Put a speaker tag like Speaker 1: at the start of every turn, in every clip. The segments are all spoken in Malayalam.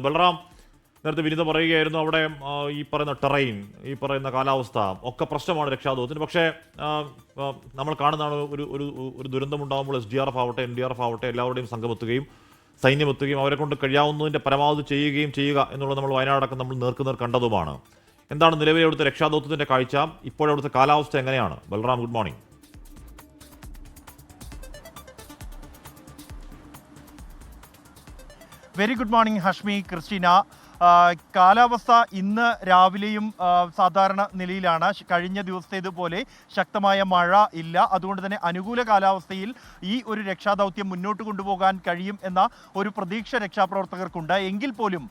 Speaker 1: ബൽറാം നേരത്തെ വിനിത പറയുകയായിരുന്നു അവിടെ ഈ പറയുന്ന ടെറൈൻ ഈ പറയുന്ന കാലാവസ്ഥ ഒക്കെ പ്രശ്നമാണ് രക്ഷാദൂതത്തിന് പക്ഷേ നമ്മൾ കാണുന്നതാണ് ഒരു ഒരു ഒരു ദുരന്തമുണ്ടാകുമ്പോൾ എസ് ഡി ആർ എഫ് ആവട്ടെ എൻ ഡി ആർ എഫ് ആവട്ടെ എല്ലാവരുടെയും സംഘമെത്തുകയും സൈന്യം എത്തുകയും അവരെ കൊണ്ട് കഴിയാവുന്നതിന്റെ പരമാവധി ചെയ്യുകയും ചെയ്യുക എന്നുള്ളത് നമ്മൾ വയനാടക്കം നമ്മൾ നേർക്കുനേർ കണ്ടതുമാണ്. എന്താണ് നിലവിലെ അവിടുത്തെ രക്ഷാദൗത്യത്തിന്റെ കാഴ്ച? ഇപ്പോഴവിടുത്തെ കാലാവസ്ഥ എങ്ങനെയാണ്? Balram good morning.
Speaker 2: Very good morning Hashmi Christina. കാലാവസ്ഥ ഇന്ന് രാവിലെയും സാധാരണ നിലയിലാണ്. കഴിഞ്ഞ ദിവസത്തേതുപോലെ ശക്തമായ മഴ ഇല്ല. അതുകൊണ്ട് തന്നെ അനുകൂല കാലാവസ്ഥയിൽ ഈ ഒരു രക്ഷാദൗത്യം മുന്നോട്ട് കൊണ്ടുപോകാൻ കഴിയും എന്ന ഒരു പ്രതീക്ഷ രക്ഷാപ്രവർത്തകർക്കുണ്ട്. എങ്കിൽ പോലും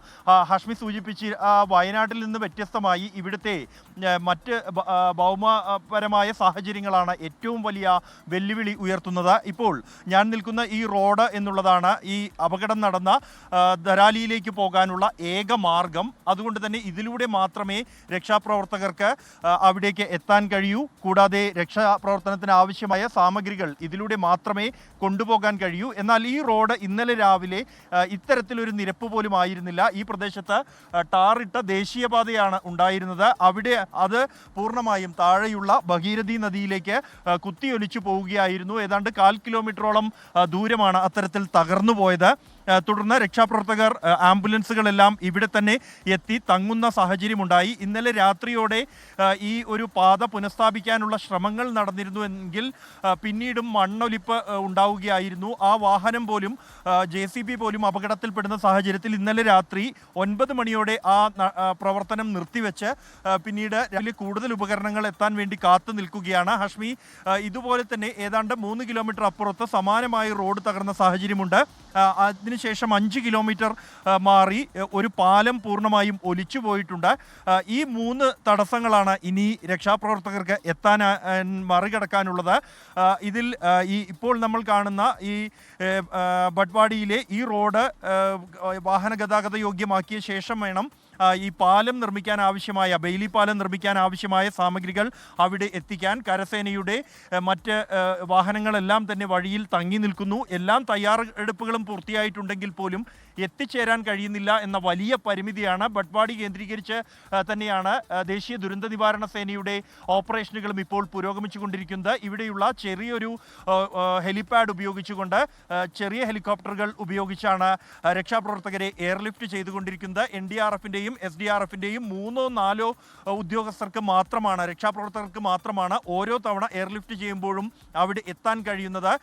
Speaker 2: ഹഷ്മി സൂചിപ്പിച്ച് വയനാട്ടിൽ നിന്ന് വ്യത്യസ്തമായി ഇവിടുത്തെ മറ്റ് ഭൗമപരമായ സാഹചര്യങ്ങളാണ് ഏറ്റവും വലിയ വെല്ലുവിളി ഉയർത്തുന്നത്. ഇപ്പോൾ ഞാൻ നിൽക്കുന്ന ഈ റോഡ് എന്നുള്ളതാണ് ഈ അപകടം നടന്ന ധരാലിയിലേക്ക് പോകാനുള്ള ഏക മാർഗം. അതുകൊണ്ട് തന്നെ ഇതിലൂടെ മാത്രമേ രക്ഷാപ്രവർത്തകർക്ക് അവിടേക്ക് എത്താൻ കഴിയൂ. കൂടാതെ രക്ഷാപ്രവർത്തനത്തിന് ആവശ്യമായ സാമഗ്രികൾ ഇതിലൂടെ മാത്രമേ കൊണ്ടുപോകാൻ കഴിയൂ. എന്നാൽ ഈ റോഡ് ഇന്നലെ രാവിലെ ഇത്തരത്തിലൊരു നിരപ്പ് പോലും ആയിരുന്നില്ല. ഈ പ്രദേശത്ത് ടാറിട്ട ദേശീയപാതയാണ് ഉണ്ടായിരുന്നത്. അവിടെ അത് പൂർണമായും താഴെയുള്ള ഭഗീരഥി നദിയിലേക്ക് കുത്തിയൊലിച്ചു പോവുകയായിരുന്നു. ഏതാണ്ട് കാൽ കിലോമീറ്ററോളം ദൂരമാണ് അത്തരത്തിൽ തകർന്നു പോയത് തുടർന്ന് രക്ഷാപ്രവർത്തകർ ആംബുലൻസുകളെല്ലാം ഇവിടെ തന്നെ എത്തി. തങ്ങുന്ന സാഹചര്യമുണ്ടായി. ഇന്നലെ രാത്രിയോടെ ഈ ഒരു പാത പുനഃസ്ഥാപിക്കാനുള്ള ശ്രമങ്ങൾ നടന്നിരുന്നു എങ്കിൽ പിന്നീടും മണ്ണൊലിപ്പ് ഉണ്ടാവുകയായിരുന്നു. ആ വാഹനം പോലും ജെ പോലും അപകടത്തിൽപ്പെടുന്ന സാഹചര്യത്തിൽ ഇന്നലെ രാത്രി ഒൻപത് മണിയോടെ ആ പ്രവർത്തനം നിർത്തിവെച്ച് പിന്നീട് രാവിലെ കൂടുതൽ ഉപകരണങ്ങൾ എത്താൻ വേണ്ടി കാത്തു നിൽക്കുകയാണ്. ഹഷ്മി ഇതുപോലെ തന്നെ ഏതാണ്ട് മൂന്ന് കിലോമീറ്റർ അപ്പുറത്ത് സമാനമായി റോഡ് തകർന്ന സാഹചര്യമുണ്ട്. ആ, അതിനുശേഷം അഞ്ച് കിലോമീറ്റർ മാറി ഒരു പാലം പൂർണമായും ഒലിച്ചു പോയിട്ടുണ്ട്. ഈ മൂന്ന് തടസ്സങ്ങളാണ് ഇനി രക്ഷാപ്രവർത്തകർക്ക് എത്താൻ മറികടക്കാനുള്ളത്. ഇതിൽ ഈ ഇപ്പോൾ നമ്മൾ കാണുന്ന ഈ ഏ, ബട്ട്വാടിയിലെ ഈ റോഡ് വാഹന ഗതാഗത യോഗ്യമാക്കിയ ശേഷം വേണം ഈ പാലം നിർമ്മിക്കാൻ ആവശ്യമായ ബെയിലി പാലം നിർമ്മിക്കാൻ ആവശ്യമായ സാമഗ്രികൾ അവിടെ എത്തിക്കാൻ കരസേനയുടെ മറ്റ് വാഹനങ്ങളെല്ലാം തന്നെ വഴിയിൽ തങ്ങി നിൽക്കുന്നു. എല്ലാം തയ്യാറെടുപ്പുകളും പൂർത്തിയായിട്ടുണ്ടെങ്കിൽ പോലും എത്തിച്ചേരാൻ കഴിയുന്നില്ല എന്ന വലിയ പരിമിതിയാണ്. ബട്ട്വാടി കേന്ദ്രീകരിച്ച് തന്നെയാണ് ദേശീയ ദുരന്ത നിവാരണ സേനയുടെ ഓപ്പറേഷനുകളും ഇപ്പോൾ പുരോഗമിച്ചുകൊണ്ടിരിക്കുന്നത്. ഇവിടെയുള്ള ചെറിയൊരു ഹെലിപാഡ് ഉപയോഗിച്ചുകൊണ്ട് ചെറിയ ഹെലികോപ്റ്ററുകൾ ഉപയോഗിച്ചാണ് രക്ഷാപ്രവർത്തകരെ എയർലിഫ്റ്റ് ചെയ്തുകൊണ്ടിരിക്കുന്നത്. എൻ ഡി ആർ എഫിന്റെയും എസ് ഡി ആർ എഫിന്റെയും മൂന്നോ നാലോ ഉദ്യോഗസ്ഥർക്ക് മാത്രമാണ് രക്ഷാപ്രവർത്തകർക്ക് മാത്രമാണ് ഓരോ തവണ എയർലിഫ്റ്റ് ചെയ്യുമ്പോഴും അവിടെ എത്താൻ കഴിയുന്നത്.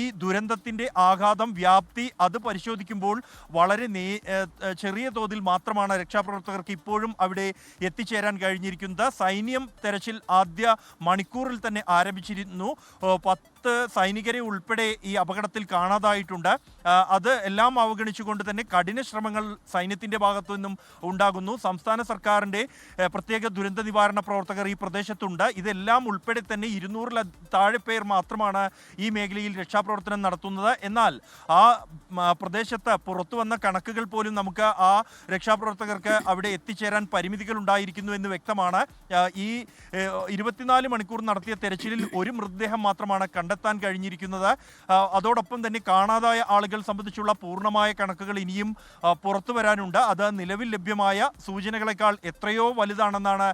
Speaker 2: ഈ ദുരന്തത്തിന്റെ ആഘാതം വ്യാപ്തി അത് പരിശോധിക്കുമ്പോൾ വളരെ നേ ചെറിയ തോതിൽ മാത്രമാണ് രക്ഷാപ്രവർത്തകർക്ക് ഇപ്പോഴും അവിടെ എത്തിച്ചേരാൻ കഴിഞ്ഞിരിക്കുന്നത്. സൈന്യം തെരച്ചിൽ ആദ്യ മണിക്കൂറിൽ തന്നെ ആരംഭിച്ചിരുന്നു. പത്ത് സൈനികരെ ഉൾപ്പെടെ ഈ അപകടത്തിൽ കാണാതായിട്ടുണ്ട്. അത് എല്ലാം അവഗണിച്ചുകൊണ്ട് തന്നെ കഠിന ശ്രമങ്ങൾ സൈന്യത്തിന്റെ ഭാഗത്തു നിന്നും ഉണ്ടാകുന്നു. സംസ്ഥാന സർക്കാരിന്റെ പ്രത്യേക ദുരന്ത നിവാരണ പ്രവർത്തകർ ഈ പ്രദേശത്തുണ്ട്. ഇതെല്ലാം ഉൾപ്പെടെ തന്നെ ഇരുന്നൂറിൽ താഴെ പേർ മാത്രമാണ് ഈ മേഖലയിൽ രക്ഷാപ്രവർത്തനം നടത്തുന്നത്. എന്നാൽ ആ പ്രദേശത്ത് പുറത്തു വന്ന കണക്കുകൾ പോലും നമുക്ക് ആ രക്ഷാപ്രവർത്തകർക്ക് അവിടെ എത്തിച്ചേരാൻ പരിമിതികൾ ഉണ്ടായിരിക്കുന്നു എന്ന് വ്യക്തമാണ്. ഈ ഇരുപത്തിനാല് മണിക്കൂർ നടത്തിയ തെരച്ചിലിൽ ഒരു മൃതദേഹം മാത്രമാണ് കണ്ടെത്താൻ കഴിഞ്ഞിരിക്കുന്നത്. അതോടൊപ്പം തന്നെ കാണാതായ ആളുകൾ സംബന്ധിച്ചുള്ള പൂർണമായ കണക്കുകൾ ഇനിയും പുറത്തു വരാനുണ്ട്. അത് നിലവിൽ ലഭ്യമായ സൂചനകളെക്കാൾ എത്രയോ വലുതാണെന്നാണ്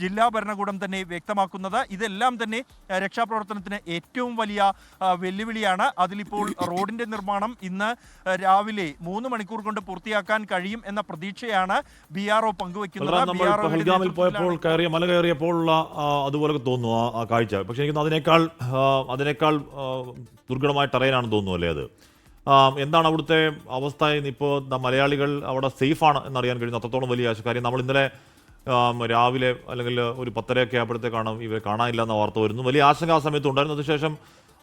Speaker 2: ജില്ലാ ഭരണകൂടം തന്നെ വ്യക്തമാക്കുന്നത്. ഇതെല്ലാം തന്നെ രക്ഷാപ്രവർത്തനത്തിന് ഏറ്റവും വലിയ വെല്ലുവിളിയാണ്. അതിലിപ്പോൾ റോഡിന്റെ നിർമ്മാണം ഇന്ന് രാവിലെ മൂന്ന് മണിക്കൂർ കൊണ്ട് പൂർത്തിയാക്കാൻ കഴിയും എന്ന പ്രതീക്ഷയാണ് ബി ആർ ഒ പങ്കുവെക്കുന്നത്
Speaker 1: പോയപ്പോൾ കയറിയ മല കയറിയപ്പോഴുള്ള അതുപോലെ തോന്നുന്നു ആ- കാഴ്ച. പക്ഷേ എനിക്ക് അതിനേക്കാൾ അതിനേക്കാൾ ദുർഘടമായ ടെറൈനാണ് തോന്നുന്നു അല്ലേ അത്? എന്താണ് അവിടുത്തെ അവസ്ഥ? ഇപ്പോൾ മലയാളികൾ അവിടെ സേഫാണ് എന്നറിയാൻ കഴിയുന്നു. അത്രത്തോളം വലിയ ആശ കാര്യം നമ്മൾ ഇന്നലെ രാവിലെ അല്ലെങ്കിൽ ഒരു പത്തരയൊക്കെ ആയപ്പോഴത്തേക്കാണ് ഇവരെ കാണാനില്ല എന്ന വാർത്ത വരുന്നു. വലിയ ആശങ്ക ആ സമയത്ത് ഉണ്ടായിരുന്നു. അതിനുശേഷം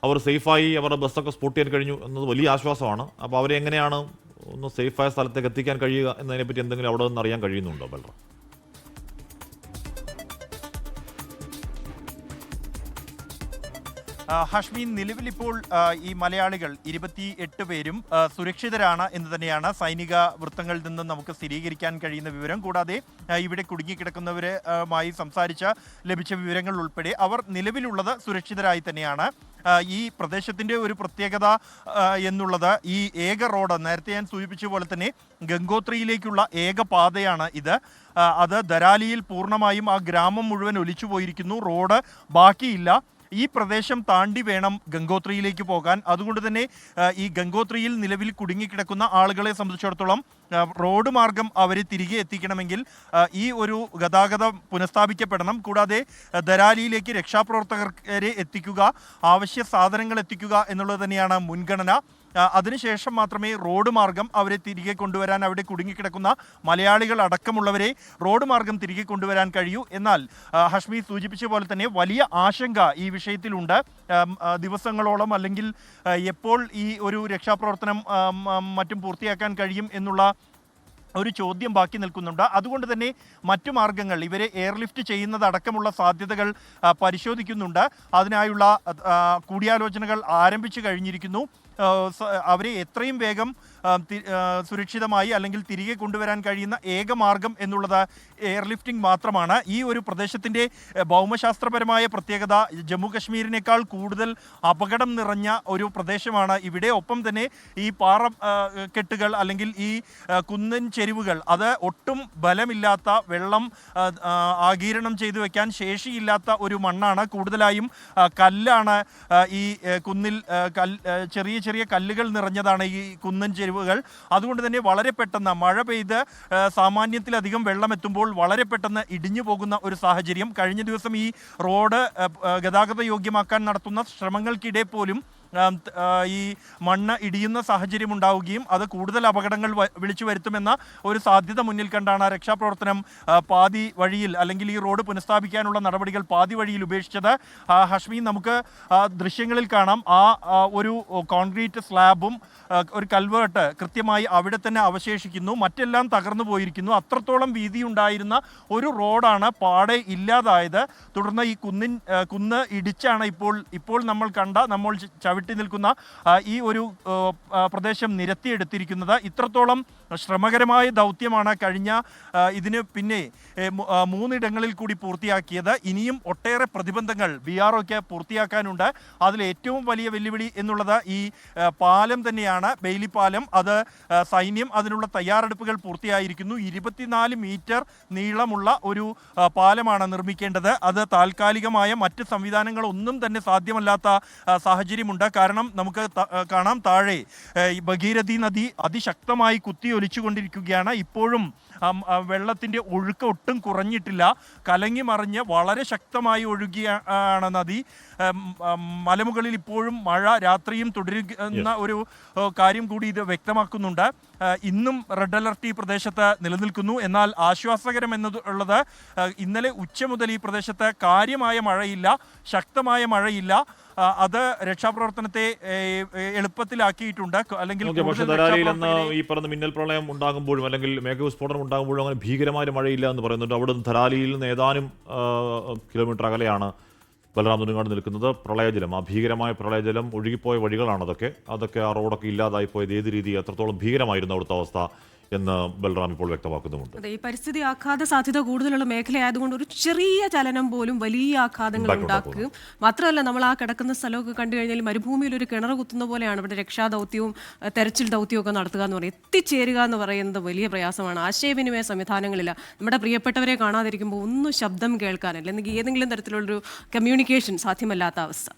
Speaker 1: അവർ സേഫായി അവരുടെ ബസ്സൊക്കെ സ്പോട്ട് ചെയ്യാൻ കഴിഞ്ഞു എന്നത് വലിയ ആശ്വാസമാണ്. അപ്പോൾ അവരെ എങ്ങനെയാണ് ഒന്ന് സേഫായ സ്ഥലത്തേക്ക് എത്തിക്കാൻ കഴിയുക എന്നതിനെപ്പറ്റി എന്തെങ്കിലും അവിടെ നിന്ന് അറിയാൻ കഴിയുന്നുണ്ടോ ബൽറാം?
Speaker 2: ഹഷ്മി നിലവിൽ ഇപ്പോൾ ഈ മലയാളികൾ ഇരുപത്തി എട്ട് പേരും സുരക്ഷിതരാണ് എന്ന് തന്നെയാണ് സൈനിക വൃത്തങ്ങളിൽ നിന്ന് നമുക്ക് സ്ഥിരീകരിക്കാൻ കഴിയുന്ന വിവരം. കൂടാതെ ഇവിടെ കുടുങ്ങിക്കിടക്കുന്നവരുമായി സംസാരിച്ച ലഭിച്ച വിവരങ്ങൾ ഉൾപ്പെടെ അവർ നിലവിലുള്ളത് സുരക്ഷിതരായി തന്നെയാണ്. ഈ പ്രദേശത്തിന്റെ ഒരു പ്രത്യേകത എന്നുള്ളത് ഈ ഏക റോഡ് നേരത്തെ ഞാൻ സൂചിപ്പിച്ച പോലെ തന്നെ ഗംഗോത്രിയിലേക്കുള്ള ഏക പാതയാണ് ഇത്. അത് ദരാലിയിൽ പൂർണമായും ആ ഗ്രാമം മുഴുവൻ ഒലിച്ചു പോയിരിക്കുന്നു റോഡ് ബാക്കിയില്ല. ഈ പ്രദേശം താണ്ടി വേണം ഗംഗോത്രിയിലേക്ക് പോകാൻ. അതുകൊണ്ട് തന്നെ ഈ ഗംഗോത്രിയിൽ നിലവിൽ കുടുങ്ങിക്കിടക്കുന്ന ആളുകളെ സംബന്ധിച്ചിടത്തോളം റോഡ് മാർഗം അവരെ തിരികെ എത്തിക്കണമെങ്കിൽ ഈ ഒരു ഗതാഗതം പുനഃസ്ഥാപിക്കപ്പെടണം. കൂടാതെ ദരാലിയിലേക്ക് രക്ഷാപ്രവർത്തകരെ എത്തിക്കുക ആവശ്യ സാധനങ്ങൾ എത്തിക്കുക എന്നുള്ളത് തന്നെയാണ് മുൻഗണന. അതിനുശേഷം മാത്രമേ റോഡ് മാർഗം അവരെ തിരികെ കൊണ്ടുവരാൻ അവിടെ കുടുങ്ങിക്കിടക്കുന്ന മലയാളികൾ അടക്കമുള്ളവരെ റോഡ് മാർഗം തിരികെ കൊണ്ടുവരാൻ കഴിയൂ. എന്നാൽ ഹഷ്മി സൂചിപ്പിച്ച പോലെ തന്നെ വലിയ ആശങ്ക ഈ വിഷയത്തിലുണ്ട്. ദിവസങ്ങളോളം അല്ലെങ്കിൽ എപ്പോൾ ഈ ഒരു രക്ഷാപ്രവർത്തനം മറ്റും പൂർത്തിയാക്കാൻ കഴിയും എന്നുള്ള ഒരു ചോദ്യം ബാക്കി നിൽക്കുന്നുണ്ട്. അതുകൊണ്ട് തന്നെ മറ്റു മാർഗങ്ങൾ ഇവരെ എയർലിഫ്റ്റ് ചെയ്യുന്നത് അടക്കമുള്ള സാധ്യതകൾ പരിശോധിക്കുന്നുണ്ട്. അതിനായുള്ള കൂടിയാലോചനകൾ ആരംഭിച്ചു കഴിഞ്ഞിരിക്കുന്നു. അവരെ എത്രയും വേഗം സുരക്ഷിതമായി അല്ലെങ്കിൽ തിരികെ കൊണ്ടുവരാൻ കഴിയുന്ന ഏക മാർഗം എന്നുള്ളത് എയർലിഫ്റ്റിംഗ് മാത്രമാണ്. ഈ ഒരു പ്രദേശത്തിന്റെ ഭൗമശാസ്ത്രപരമായ പ്രത്യേകത ജമ്മു കശ്മീരിനേക്കാൾ കൂടുതൽ അപകടം നിറഞ്ഞ ഒരു പ്രദേശമാണ്. ഇവിടെ ഒപ്പം തന്നെ ഈ പാറ കെട്ടുകൾ അല്ലെങ്കിൽ ഈ കുന്നൻ ചെരിവുകൾ അത് ഒട്ടും ബലമില്ലാത്ത വെള്ളം ആഗിരണം ചെയ്തു വെക്കാൻ ശേഷിയില്ലാത്ത ഒരു മണ്ണാണ്. കൂടുതലായും കല്ലാണ് ഈ കുന്നിൽ ചെറിയ ചെറിയ കല്ലുകൾ നിറഞ്ഞതാണ് ഈ കുന്നൻ ചെരിവുകൾ അതുകൊണ്ട് തന്നെ വളരെ പെട്ടെന്ന് മഴ പെയ്ത് സാമാന്യത്തിലധികം വെള്ളം എത്തുമ്പോൾ വളരെ പെട്ടെന്ന് ഇടിഞ്ഞു പോകുന്ന ഒരു സാഹചര്യം. കഴിഞ്ഞ ദിവസം ഈ റോഡ് ഗതാഗത യോഗ്യമാക്കാൻ നടത്തുന്ന ശ്രമങ്ങൾക്കിടെ പോലും ഈ മണ്ണ് ഇടിയുന്ന സാഹചര്യം ഉണ്ടാവുകയും അത് കൂടുതൽ അപകടങ്ങൾ വിളിച്ചു വരുത്തുമെന്ന ഒരു സാധ്യത മുന്നിൽ കണ്ടാണ് രക്ഷാപ്രവർത്തനം പാതി വഴിയിൽ അല്ലെങ്കിൽ ഈ റോഡ് പുനഃസ്ഥാപിക്കാനുള്ള നടപടികൾ പാതി വഴിയിൽ ഉപേക്ഷിച്ചത്. ഹഷ്മി നമുക്ക് ദൃശ്യങ്ങളിൽ കാണാം. ആ ഒരു കോൺക്രീറ്റ് സ്ലാബും ഒരു കൽവേർട്ട് കൃത്യമായി അവിടെ തന്നെ അവശേഷിക്കുന്നു. മറ്റെല്ലാം തകർന്നു പോയിരിക്കുന്നു. അത്രത്തോളം വീതി ഉണ്ടായിരുന്ന ഒരു റോഡാണ് പാടെ ഇല്ലാതായത്. തുടർന്ന് ഈ കുന്നിൻ കുന്ന് ഇടിച്ചാണ് ഇപ്പോൾ ഇപ്പോൾ നമ്മൾ കണ്ട നമ്മൾ ച- ചവിട്ടി നിൽക്കുന്ന ഈ ഒരു പ്രദേശം നിരത്തിയെടുത്തിരിക്കുന്നത് ഇത്രത്തോളം ശ്രമകരമായ ദൗത്യമാണ് കഴിഞ്ഞ ഇതിന് പിന്നെ മൂന്നിടങ്ങളിൽ കൂടി പൂർത്തിയാക്കിയത്. ഇനിയും ഒട്ടേറെ പ്രതിബന്ധങ്ങൾ ബി ആർ ഒക്ക് പൂർത്തിയാക്കാനുണ്ട്. അതിൽ ഏറ്റവും വലിയ വെല്ലുവിളി എന്നുള്ളത് ഈ പാലം തന്നെയാണ്. ബെയിലി പാലം അത് സൈന്യം അതിനുള്ള തയ്യാറെടുപ്പുകൾ പൂർത്തിയായിരിക്കുന്നു. ഇരുപത്തിനാല് മീറ്റർ നീളമുള്ള ഒരു പാലമാണ് നിർമ്മിക്കേണ്ടത്. അത് താൽക്കാലികമായ മറ്റ് സംവിധാനങ്ങളൊന്നും തന്നെ സാധ്യമല്ലാത്ത സാഹചര്യമുണ്ട്. കാരണം നമുക്ക് കാണാം താഴെ ഭഗീരഥി നദി അതിശക്തമായി കുത്തിയൊലിച്ചുകൊണ്ടിരിക്കുകയാണ്. ഇപ്പോഴും വെള്ളത്തിന്റെ ഒഴുക്ക് ഒട്ടും കുറഞ്ഞിട്ടില്ല. കലങ്ങി മറിഞ്ഞ് വളരെ ശക്തമായി ഒഴുകിയാണ് നദി. മലമുകളിൽ ഇപ്പോഴും മഴ രാത്രിയും തുടരുന്ന ഒരു കാര്യം കൂടി ഇത് വ്യക്തമാക്കുന്നുണ്ട്. ഇന്നും റെഡ് അലർട്ട് ഈ പ്രദേശത്ത് നിലനിൽക്കുന്നു. എന്നാൽ ആശ്വാസകരം എന്നത് ഉള്ളത് ഇന്നലെ ഉച്ച മുതൽ ഈ പ്രദേശത്ത് കാര്യമായ മഴയില്ല ശക്തമായ മഴയില്ല. അത് രക്ഷാപ്രവർത്തനത്തെ എളുപ്പത്തിലാക്കിയിട്ടുണ്ട്. അല്ലെങ്കിൽ
Speaker 1: ഈ പറഞ്ഞ മിന്നൽ പ്രളയം ഉണ്ടാകുമ്പോഴും അല്ലെങ്കിൽ മേഘവിസ്ഫോടനം ഉണ്ടാകുമ്പോഴും അങ്ങനെ ഭീകരമായ മഴയില്ല എന്ന് പറയുന്നുണ്ട്. അവിടെ നിന്ന് ധരാലിയിൽ നിന്ന് ഏതാനും കിലോമീറ്റർ അകലെയാണ് ബലറാം നുനുങ്ങാട് നിൽക്കുന്നത്. പ്രളയജലം ആ ഭീകരമായ പ്രളയജലം ഒഴുകിപ്പോയ വഴികളാണ് അതൊക്കെ അതൊക്കെ ആ റോഡൊക്കെ ഇല്ലാതായി പോയത് ഏത് രീതി? എത്രത്തോളം ഭീകരമായിരുന്നു അവിടുത്തെ അവസ്ഥ? എന്ന് ബലറാം ഇപ്പോൾ വ്യക്തമാക്കുന്നുമുണ്ട്.
Speaker 3: അതെ ഈ പരിസ്ഥിതി ആഘാത സാധ്യത കൂടുതലുള്ള മേഖലയായതുകൊണ്ട് ഒരു ചെറിയ ചലനം പോലും വലിയ ആഘാതങ്ങൾ
Speaker 1: ഉണ്ടാക്കും,
Speaker 3: ഉണ്ടാക്കും മാത്രമല്ല നമ്മൾ ആ കിടക്കുന്ന സ്ഥലമൊക്കെ കണ്ടു കഴിഞ്ഞാൽ മരുഭൂമിയിൽ ഒരു കിണർ കുത്തുന്ന പോലെയാണ് ഇവിടെ രക്ഷാദൗത്യവും ദൗത്യവും തെരച്ചിൽ ദൗത്യവും ഒക്കെ നടത്തുക എന്ന് പറയുന്നത്. എത്തിച്ചേരുക എന്ന് പറയുന്നത് വലിയ പ്രയാസമാണ്. ആശയവിനിമയ സംവിധാനങ്ങളില്ല. നമ്മുടെ പ്രിയപ്പെട്ടവരെ കാണാതിരിക്കുമ്പോൾ ഒന്നും ശബ്ദം കേൾക്കാനില്ല. അല്ലെങ്കിൽ ഏതെങ്കിലും തരത്തിലുള്ളൊരു കമ്മ്യൂണിക്കേഷൻ സാധ്യമല്ലാത്ത അവസ്ഥ.